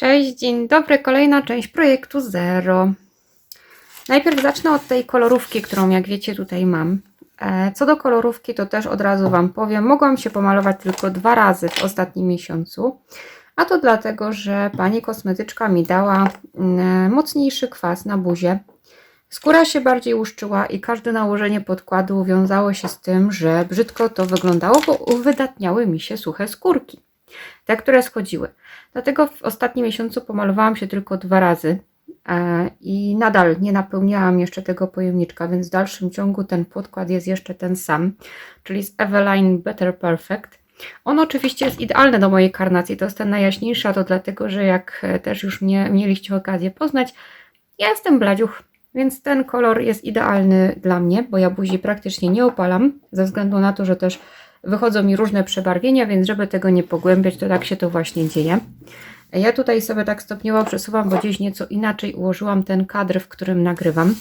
Cześć, dzień dobry, kolejna część projektu Zero. Najpierw zacznę od tej kolorówki, którą jak wiecie tutaj mam. E, Co do kolorówki, to też od razu Wam powiem, mogłam się pomalować tylko dwa razy w ostatnim miesiącu. A to dlatego, że pani kosmetyczka mi dała mm, mocniejszy kwas na buzię. Skóra się bardziej łuszczyła i każde nałożenie podkładu wiązało się z tym, że brzydko to wyglądało, bo uwydatniały mi się suche skórki. Te, które schodziły. Dlatego w ostatnim miesiącu pomalowałam się tylko dwa razy e, i nadal nie napełniałam jeszcze tego pojemniczka, więc w dalszym ciągu ten podkład jest jeszcze ten sam, czyli z Eveline Better Perfect. On oczywiście jest idealny do mojej karnacji, to jest ten najjaśniejszy, a to dlatego, że jak e, też już mnie mieliście okazję poznać, ja jestem bladziuch, więc ten kolor jest idealny dla mnie, bo ja buzi praktycznie nie opalam, ze względu na to, że też wychodzą mi różne przebarwienia, więc żeby tego nie pogłębiać, to tak się to właśnie dzieje. Ja tutaj sobie tak stopniowo przesuwam, bo gdzieś nieco inaczej ułożyłam ten kadr, w którym nagrywam.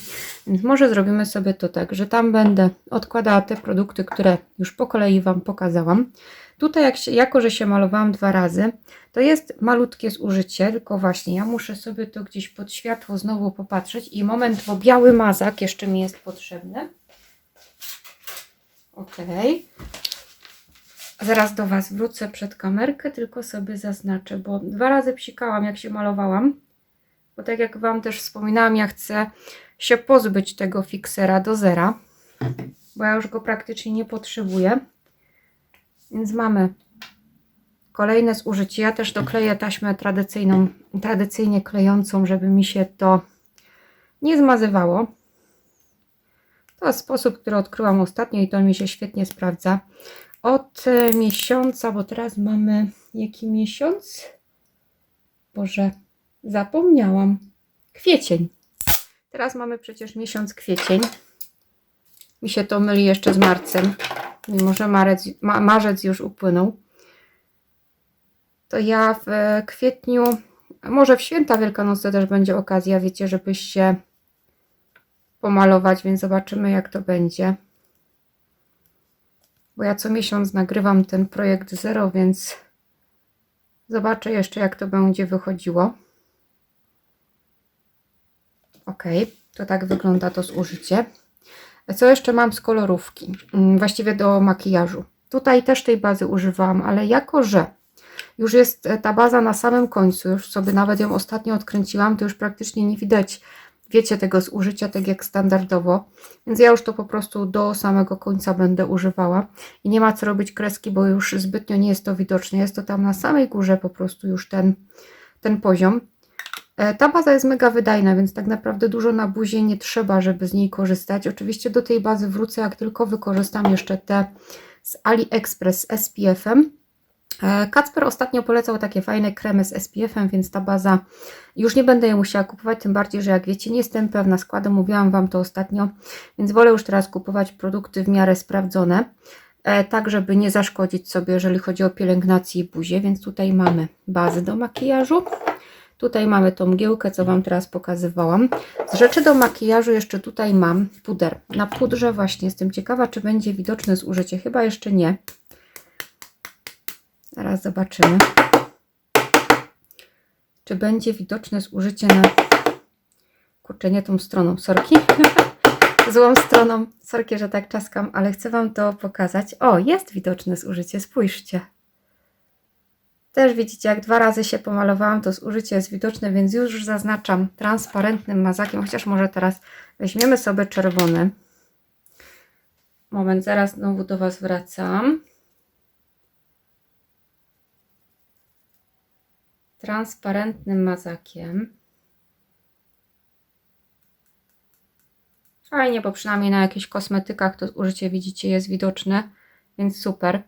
Więc może zrobimy sobie to tak, że tam będę odkładała te produkty, które już po kolei Wam pokazałam. Tutaj, jak się, jako że się malowałam dwa razy, to jest malutkie zużycie, tylko właśnie ja muszę sobie to gdzieś pod światło znowu popatrzeć i moment, bo biały mazak jeszcze mi jest potrzebny. Ok. Zaraz do Was wrócę przed kamerkę, tylko sobie zaznaczę, bo dwa razy psikałam, jak się malowałam. Bo tak jak Wam też wspominałam, ja chcę się pozbyć tego fiksera do zera, bo ja już go praktycznie nie potrzebuję. Więc mamy kolejne zużycie. Ja też dokleję taśmę tradycyjną, tradycyjnie klejącą, żeby mi się to nie zmazywało. To jest sposób, który odkryłam ostatnio i to mi się świetnie sprawdza od e, miesiąca, bo teraz mamy jaki miesiąc? Boże, zapomniałam. Kwiecień. Teraz mamy przecież miesiąc kwiecień. Mi się to myli jeszcze z marcem, mimo że marec, ma, marzec już upłynął. To ja w e, kwietniu, może w święta wielkanocne też będzie okazja, wiecie, żeby się pomalować, więc zobaczymy jak to będzie bo ja co miesiąc nagrywam ten projekt Zero, więc zobaczę jeszcze, jak to będzie wychodziło. Ok, to tak wygląda to zużycie. Co jeszcze mam z kolorówki? Mm, właściwie do makijażu. Tutaj też tej bazy używałam, ale jako że już jest ta baza na samym końcu, już sobie nawet ją ostatnio odkręciłam, to już praktycznie nie widać wiecie tego zużycia tak jak standardowo, więc ja już to po prostu do samego końca będę używała i nie ma co robić kreski, bo już zbytnio nie jest to widoczne, jest to tam na samej górze po prostu już ten, ten poziom. E, ta baza jest mega wydajna, więc tak naprawdę dużo na buzie nie trzeba, żeby z niej korzystać. Oczywiście do tej bazy wrócę, jak tylko wykorzystam jeszcze te z AliExpress z SPF-em. E, Kacper ostatnio polecał takie fajne kremy z SPF-em, więc ta baza już nie będę jej musiała kupować, tym bardziej, że jak wiecie, nie jestem pewna składu, mówiłam Wam to ostatnio, więc wolę już teraz kupować produkty w miarę sprawdzone, e, tak żeby nie zaszkodzić sobie, jeżeli chodzi o pielęgnację i buzię, więc tutaj mamy bazę do makijażu, tutaj mamy tą mgiełkę, co Wam teraz pokazywałam. Z rzeczy do makijażu jeszcze tutaj mam puder. Na pudrze właśnie jestem ciekawa, czy będzie widoczne zużycie, chyba jeszcze nie. Zaraz zobaczymy, czy będzie widoczne zużycie na... Kurczę, nie tą stroną, sorki. Złą stroną, sorki, że tak czaskam, ale chcę Wam to pokazać. O, jest widoczne zużycie, spójrzcie. Też widzicie, jak dwa razy się pomalowałam, to zużycie jest widoczne, więc już zaznaczam transparentnym mazakiem, chociaż może teraz weźmiemy sobie czerwony. Moment, zaraz znowu do Was wracam. Transparentnym mazakiem. Fajnie, bo przynajmniej na jakichś kosmetykach to użycie widzicie jest widoczne, więc super.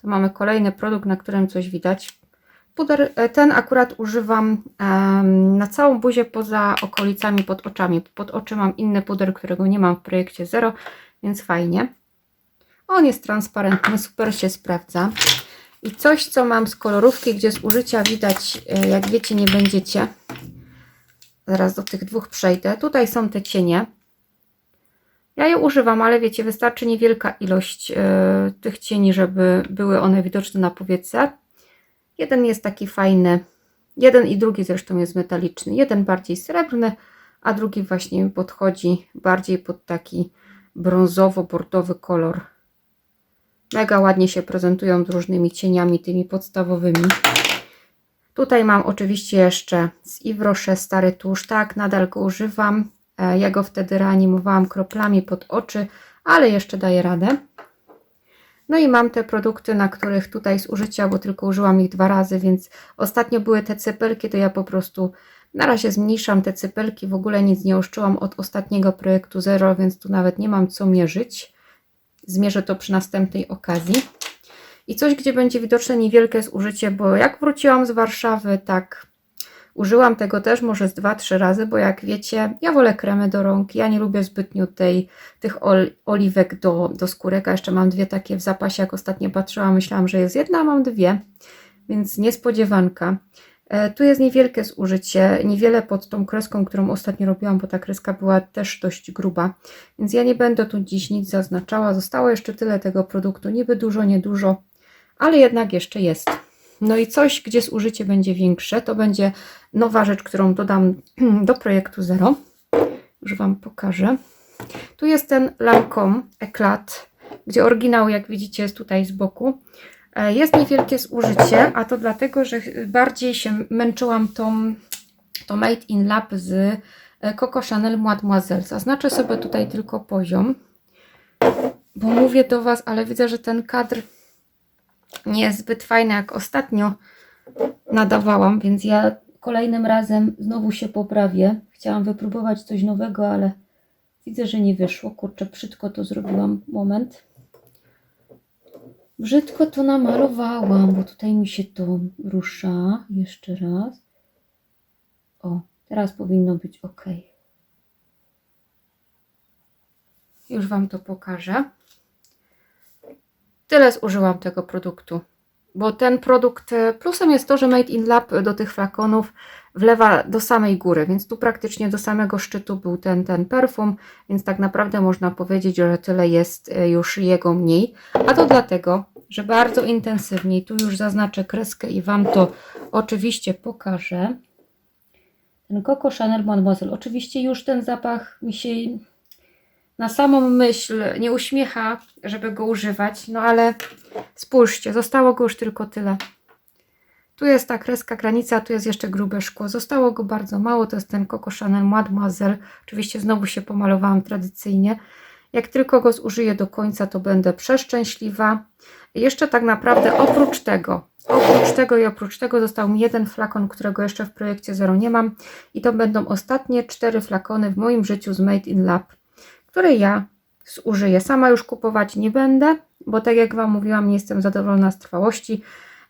Tu mamy kolejny produkt, na którym coś widać. Puder e, ten akurat używam na całą buzię poza okolicami pod oczami. Pod oczy mam inny puder, którego nie mam w projekcie Zero, więc fajnie. On jest transparentny, super się sprawdza. I coś, co mam z kolorówki, gdzie z użycia widać, e, jak wiecie, nie będziecie. Zaraz do tych dwóch przejdę. Tutaj są te cienie. Ja je używam, ale wiecie, wystarczy niewielka ilość e, tych cieni, żeby były one widoczne na powiece. Jeden jest taki fajny, Jeden i drugi zresztą jest metaliczny. Jeden bardziej srebrny, a drugi właśnie podchodzi bardziej pod taki brązowo-bordowy kolor. Mega ładnie się prezentują różnymi cieniami, tymi podstawowymi. Tutaj mam oczywiście jeszcze z Yves stary tusz. Tak, nadal go używam. E, Ja go wtedy reanimowałam kroplami pod oczy, ale jeszcze daję radę. No i mam te produkty, na których tutaj z użycia, bo tylko użyłam ich dwa razy, więc ostatnio były te cypelki, to ja po prostu na razie zmniejszam te cypelki, w ogóle nic nie oszczyłam od ostatniego projektu Zero, więc tu nawet nie mam co mierzyć. Zmierzę to przy następnej okazji. I coś, gdzie będzie widoczne niewielkie zużycie, bo jak wróciłam z Warszawy, tak użyłam tego też może z 2-3 razy, bo jak wiecie, ja wolę kremy do rąk, ja nie lubię zbytnio tej, tych ol, oliwek do, do skórek, a jeszcze mam dwie takie w zapasie, jak ostatnio patrzyłam, myślałam, że jest jedna, a mam dwie, więc niespodziewanka. E, Tu jest niewielkie zużycie, niewiele pod tą kreską, którą ostatnio robiłam, bo ta kreska była też dość gruba, więc ja nie będę tu dziś nic zaznaczała. Zostało jeszcze tyle tego produktu, niby dużo, niedużo, ale jednak jeszcze jest. No i coś, gdzie zużycie będzie większe, to będzie nowa rzecz, którą dodam do projektu Zero. Już Wam pokażę. Tu jest ten Lancome Eclat, gdzie oryginał, jak widzicie, jest tutaj z boku. E, Jest niewielkie zużycie, a to dlatego, że bardziej się męczyłam tą, tą Made in Lab z e, Coco Chanel Mademoiselle. Zaznaczę sobie tutaj tylko poziom, bo mówię do Was, ale widzę, że ten kadr nie jest zbyt fajny jak ostatnio nadawałam, więc ja kolejnym razem znowu się poprawię. Chciałam wypróbować coś nowego, ale widzę, że nie wyszło. Kurczę, brzydko to zrobiłam. Moment. Brzydko to namalowałam, bo tutaj mi się to rusza. Jeszcze raz. O, teraz powinno być ok. Już Wam to pokażę. Tyle zużyłam tego produktu. Bo ten produkt, e, plusem jest to, że Made in Lab do tych flakonów wlewa do samej góry, więc tu praktycznie do samego szczytu był ten, ten perfum, więc tak naprawdę można powiedzieć, że tyle jest e, już jego mniej. A to dlatego, że bardzo intensywnie, tu już zaznaczę kreskę i Wam to oczywiście pokażę. Ten Coco Chanel Mademoiselle, oczywiście już ten zapach mi się na samą myśl nie uśmiecha, żeby go używać, no ale spójrzcie, zostało go już tylko tyle. Tu jest ta kreska granica, tu jest jeszcze grube szkło. Zostało go bardzo mało, to jest ten Coco Chanel Mademoiselle. Oczywiście znowu się pomalowałam tradycyjnie. Jak tylko go zużyję do końca, to będę przeszczęśliwa. Jeszcze tak naprawdę oprócz tego, oprócz tego i oprócz tego został mi jeden flakon, którego jeszcze w projekcie Zero nie mam. I to będą ostatnie cztery flakony w moim życiu z Made in Lab, które ja zużyję. Sama już kupować nie będę, bo tak jak Wam mówiłam, nie jestem zadowolona z trwałości.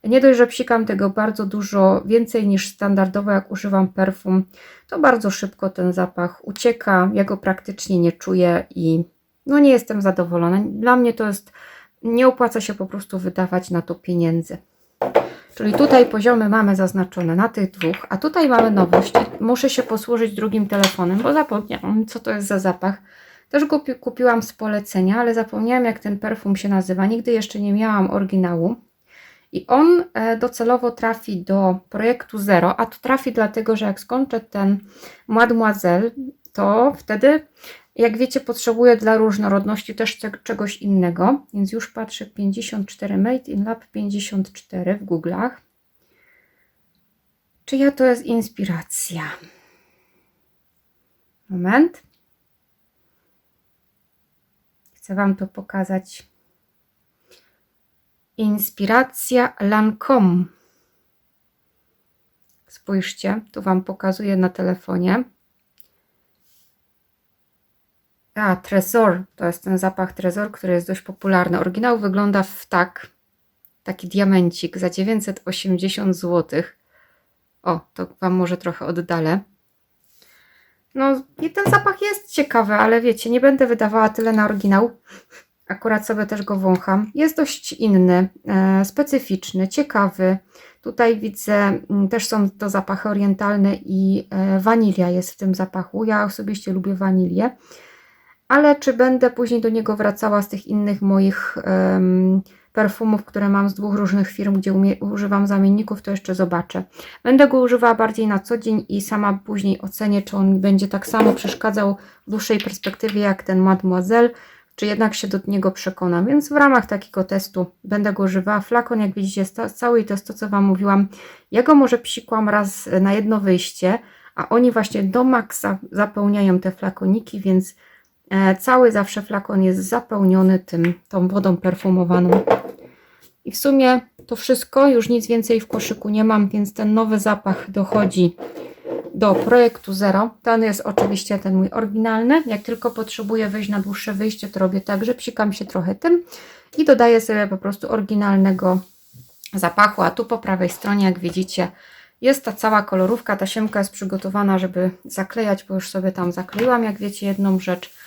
Nie dość, że psikam tego bardzo dużo, więcej niż standardowo, jak używam perfum, to bardzo szybko ten zapach ucieka, ja go praktycznie nie czuję i no nie jestem zadowolona. Dla mnie to jest, nie opłaca się po prostu wydawać na to pieniędzy. Czyli tutaj poziomy mamy zaznaczone na tych dwóch, a tutaj mamy nowość. Muszę się posłużyć drugim telefonem, bo zapomniałam, co to jest za zapach. Też go pi- kupiłam z polecenia, ale zapomniałam, jak ten perfum się nazywa. Nigdy jeszcze nie miałam oryginału. I on e, docelowo trafi do projektu Zero, a to trafi dlatego, że jak skończę ten Mademoiselle, to wtedy, jak wiecie, potrzebuję dla różnorodności też cze- czegoś innego. Więc już patrzę 54 Made in Lab 54 w Google'ach. Czyja to jest inspiracja? Moment. Chcę Wam to pokazać. Inspiracja Lancome. Spójrzcie, tu Wam pokazuję na telefonie. A, Tresor, to jest ten zapach Tresor, który jest dość popularny. Oryginał wygląda w tak, taki diamencik za 980 zł. O, to Wam może trochę oddalę. No i ten zapach jest ciekawy, ale wiecie, nie będę wydawała tyle na oryginał. Akurat sobie też go wącham. Jest dość inny, e, specyficzny, ciekawy. Tutaj widzę, mm, też są to zapachy orientalne i e, wanilia jest w tym zapachu. Ja osobiście lubię wanilię. Ale czy będę później do niego wracała z tych innych moich em, perfumów, które mam z dwóch różnych firm, gdzie używam zamienników, to jeszcze zobaczę. Będę go używała bardziej na co dzień i sama później ocenię, czy on będzie tak samo przeszkadzał w dłuższej perspektywie jak ten Mademoiselle, czy jednak się do niego przekonam. Więc w ramach takiego testu będę go używała. Flakon, jak widzicie, jest cały i to jest to, co Wam mówiłam. Ja go może psikłam raz na jedno wyjście, a oni właśnie do maksa zapełniają te flakoniki, więc cały zawsze flakon jest zapełniony tym, tą wodą perfumowaną. I w sumie to wszystko, już nic więcej w koszyku nie mam, więc ten nowy zapach dochodzi do projektu Zero. Ten jest oczywiście ten mój oryginalny. Jak tylko potrzebuję wejść na dłuższe wyjście, to robię tak, że psikam się trochę tym i dodaję sobie po prostu oryginalnego zapachu. A tu po prawej stronie, jak widzicie, jest ta cała kolorówka. Ta siemka jest przygotowana, żeby zaklejać, bo już sobie tam zakleiłam, jak wiecie, jedną rzecz.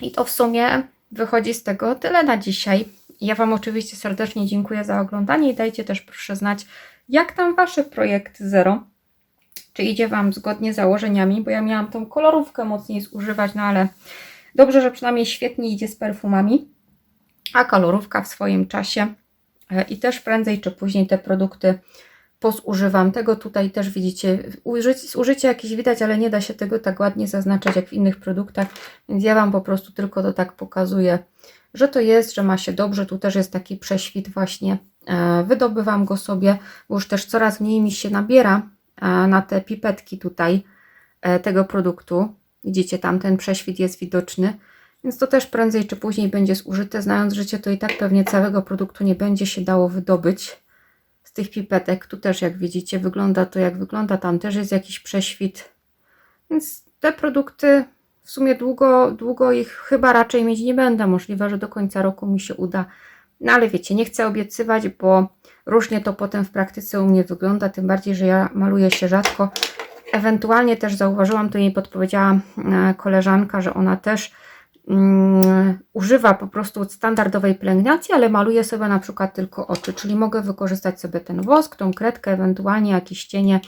I to w sumie wychodzi z tego tyle na dzisiaj. Ja Wam oczywiście serdecznie dziękuję za oglądanie i dajcie też proszę znać, jak tam Wasze projekty Zero. Czy idzie Wam zgodnie z założeniami, bo ja miałam tą kolorówkę mocniej zużywać, no ale dobrze, że przynajmniej świetnie idzie z perfumami, a kolorówka w swoim czasie E, i też prędzej czy później te produkty pozużywam. Tego tutaj też widzicie, użycie, zużycie jakieś widać, ale nie da się tego tak ładnie zaznaczać jak w innych produktach, więc ja Wam po prostu tylko to tak pokazuję, że to jest, że ma się dobrze. Tu też jest taki prześwit właśnie. E, Wydobywam go sobie, bo już też coraz mniej mi się nabiera e, na te pipetki tutaj e, tego produktu. Widzicie, tam ten prześwit jest widoczny. Więc to też prędzej czy później będzie zużyte. Znając życie, to i tak pewnie całego produktu nie będzie się dało wydobyć tych pipetek. Tu też, jak widzicie, wygląda to jak wygląda. Tam też jest jakiś prześwit. Więc te produkty w sumie długo, długo ich chyba raczej mieć nie będę. Możliwe, że do końca roku mi się uda. No ale wiecie, nie chcę obiecywać, bo różnie to potem w praktyce u mnie wygląda. Tym bardziej, że ja maluję się rzadko. Ewentualnie też zauważyłam, to jej podpowiedziała e, koleżanka, że ona też używa po prostu standardowej pielęgnacji, ale maluje sobie na przykład tylko oczy, czyli mogę wykorzystać sobie ten wosk, tą kredkę, ewentualnie jakieś cienie.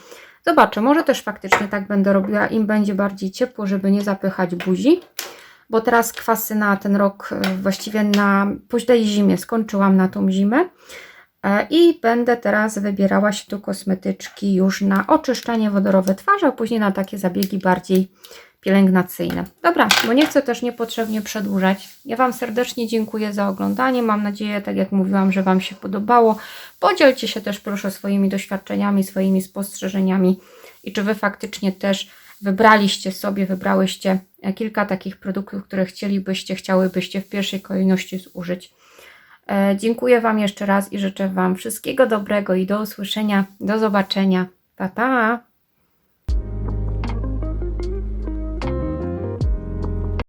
Zobaczę, może też faktycznie tak będę robiła, im będzie bardziej ciepło, żeby nie zapychać buzi, bo teraz kwasy na ten rok, e, właściwie na późnej zimie, skończyłam na tą zimę. E, I będę teraz wybierała się do kosmetyczki już na oczyszczanie wodorowe twarzy, a później na takie zabiegi bardziej pielęgnacyjne. Dobra, bo nie chcę też niepotrzebnie przedłużać. Ja Wam serdecznie dziękuję za oglądanie. Mam nadzieję, tak jak mówiłam, że Wam się podobało. Podzielcie się też proszę swoimi doświadczeniami, swoimi spostrzeżeniami i czy Wy faktycznie też wybraliście sobie, wybrałyście e, kilka takich produktów, które chcielibyście, chciałybyście w pierwszej kolejności zużyć. E, Dziękuję Wam jeszcze raz i życzę Wam wszystkiego dobrego i do usłyszenia, do zobaczenia. Pa, pa!